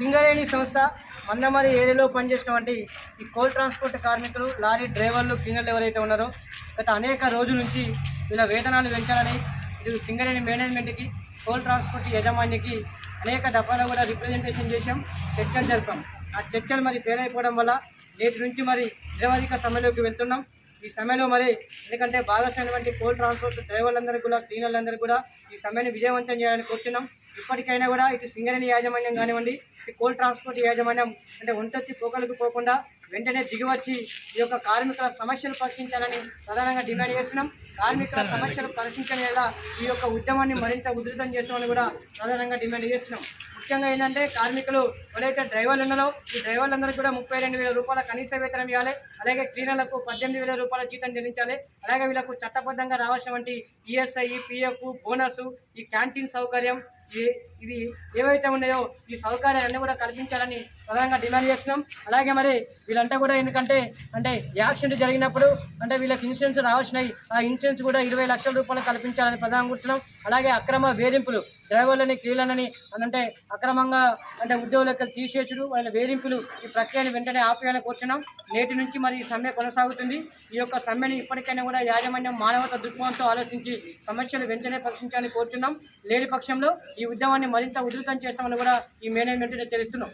సింగరేణి సంస్థ మందమరి ఏరియాలో పనిచేసినటువంటి ఈ కోల్ ట్రాన్స్పోర్ట్ కార్మికులు లారీ డ్రైవర్లు క్లీనర్లు ఎవరైతే ఉన్నారో గత అనేక రోజుల నుంచి వీళ్ళ వేతనాలు పెంచాలని ఇది సింగరేణి మేనేజ్మెంట్కి కోల్ ట్రాన్స్పోర్ట్ యజమానికి అనేక దఫాలు కూడా రిప్రజెంటేషన్ చేశాం చర్చలు జరిపాం. ఆ చర్చలు మరి ఫెయిల్ అయిపోవడం వల్ల నేటి నుంచి మరి నిరవధిక సమ్మెలోకి వెళ్తున్నాం. ఈ సమయంలో మరి ఎందుకంటే భాగస్వామైనటువంటి కోల్ ట్రాన్స్పోర్ట్ డ్రైవర్లందరికీ కూడా క్లీనర్లందరికీ కూడా ఈ సమయాన్ని విజయవంతం చేయాలని కోరుతున్నాం ఇప్పటికైనా కూడా ఇటు సింగరేణి యాజమాన్యం కానివ్వండి ఇటు కోల్ ట్రాన్స్పోర్ట్ యాజమాన్యం అంటే ఒంటొత్తి పోకలకు పోకుండా వెంటనే దిగివచ్చి ఈ యొక్క కార్మికుల సమస్యలు పరిశీలించాలని ప్రధానంగా డిమాండ్ చేస్తున్నాం. కార్మికుల సమస్యలు పరిశీలించడం ఈ యొక్క ఉద్యమాన్ని మరింత ఉధృతం చేస్తామని కూడా ప్రధానంగా డిమాండ్ చేస్తున్నాం. ముఖ్యంగా ఏంటంటే కార్మికులు ఎవరైతే డ్రైవర్లు ఉన్నారో ఈ డ్రైవర్లందరికీ కూడా ముప్పై రెండు వేల రూపాయల కనీస వేతనం ఇవ్వాలి. అలాగే క్లీనర్లకు పద్దెనిమిది వేల రూపాయల జీతం చెల్లించాలి. అలాగే వీళ్ళకు చట్టబద్ధంగా రావాల్సినటువంటి ఈఎస్ఐ పిఎఫ్ బోనస్ ఈ క్యాంటీన్ సౌకర్యం ఇవి ఏవైతే ఉన్నాయో ఈ సౌకర్యాలన్నీ కూడా కల్పించాలని ప్రధానంగా డిమాండ్ చేస్తున్నాం. అలాగే మరి వీళ్ళంతా కూడా ఎందుకంటే అంటే యాక్సిడెంట్ జరిగినప్పుడు అంటే వీళ్ళకి ఇన్సూరెన్స్ రావాల్సినాయి ఆ ఇన్సూరెన్స్ కూడా ఇరవై లక్షల రూపాయలు కల్పించాలని ప్రధానం కూర్చున్నాం అలాగే అక్రమ వేధింపులు డ్రైవర్లని క్లీనర్లని అంటే అక్రమంగా అంటే ఉద్యోగులకు తీసేసుడు వాళ్ళ వేధింపులు ఈ ప్రక్రియను వెంటనే ఆపేయాలని కూర్చున్నాం నేటి నుంచి మరి ఈ సమ్మె కొనసాగుతుంది. ఈ యొక్క సమ్మెని ఇప్పటికైనా కూడా యాజమాన్యం మానవత దృక్పథంతో ఆలోచించి సమస్యలు వెంటనే పరిశీలించాలని కోరుతున్నాం. లేని పక్షంలో ఈ ఉద్యమాన్ని మరింత ఉధృతం చేస్తామని కూడా ఈ మేనేజ్మెంట్ హెచ్చరిస్తున్నాం.